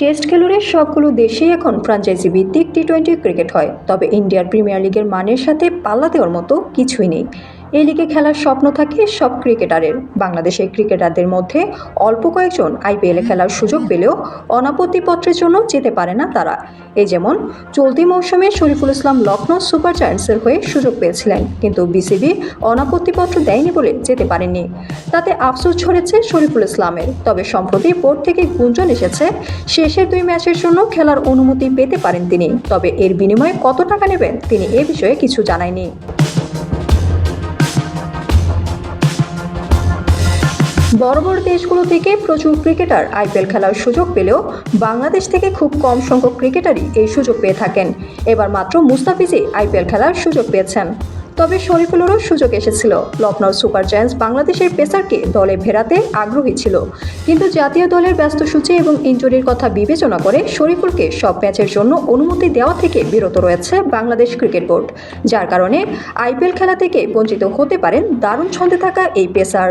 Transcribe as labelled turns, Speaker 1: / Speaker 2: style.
Speaker 1: Test খেলুড়ে সবগুলো দেশেই এখন ফ্রাঞ্চাইজি ভিত্তিক টি টোয়েন্টি ক্রিকেট হয়। তবে ইন্ডিয়ার প্রিমিয়ার লিগের মানের সাথে পাল্লা দেওয়ার মতো কিছুই নেই। এই লিগে খেলার স্বপ্ন থাকে সব ক্রিকেটারের। বাংলাদেশের ক্রিকেটারদের মধ্যে অল্প কয়েকজন আইপিএলে খেলার সুযোগ পেলেও অনাপত্তিপত্রের জন্য যেতে পারে না তারা। এই যেমন চলতি মৌসুমে শরীফুল ইসলাম লখনৌ সুপার জায়ান্টসের হয়ে সুযোগ পেয়েছিলেন, কিন্তু বিসিবি অনাপত্তিপত্র দেয়নি বলে যেতে পারেননি। তাতে আফসোস ছড়েছে শরীফুল ইসলামের। তবে সম্প্রতি বোর্ড থেকে গুঞ্জন এসেছে, শেষের দুই ম্যাচের জন্য খেলার অনুমতি পেতে পারেন তিনি। তবে এর বিনিময়ে কত টাকা নেবেন তিনি এ বিষয়ে কিছু জানায়নি। বড় বড় দেশগুলো থেকে প্রচুর ক্রিকেটার আইপিএল খেলার সুযোগ পেলেও বাংলাদেশ থেকে খুব কম সংখ্যক ক্রিকেটারই এই সুযোগ পেয়ে থাকেন। এবার মাত্র মুস্তাফিজই আইপিএল খেলার সুযোগ পেয়েছেন। তবে শরীফুলেরও সুযোগ এসেছিল। লখনৌ সুপার জায়ান্টস বাংলাদেশের পেসারকে দলে ফেরাতে আগ্রহী ছিল। কিন্তু জাতীয় দলের ব্যস্ত সূচি এবং ইঞ্জুরির কথা বিবেচনা করে শরীফুলকে সব ম্যাচের জন্য অনুমতি দেওয়া থেকে বিরত রয়েছে বাংলাদেশ ক্রিকেট বোর্ড। যার কারণে আইপিএল খেলা থেকে বঞ্চিত হতে পারেন দারুণ ছন্দে থাকা এই পেসার।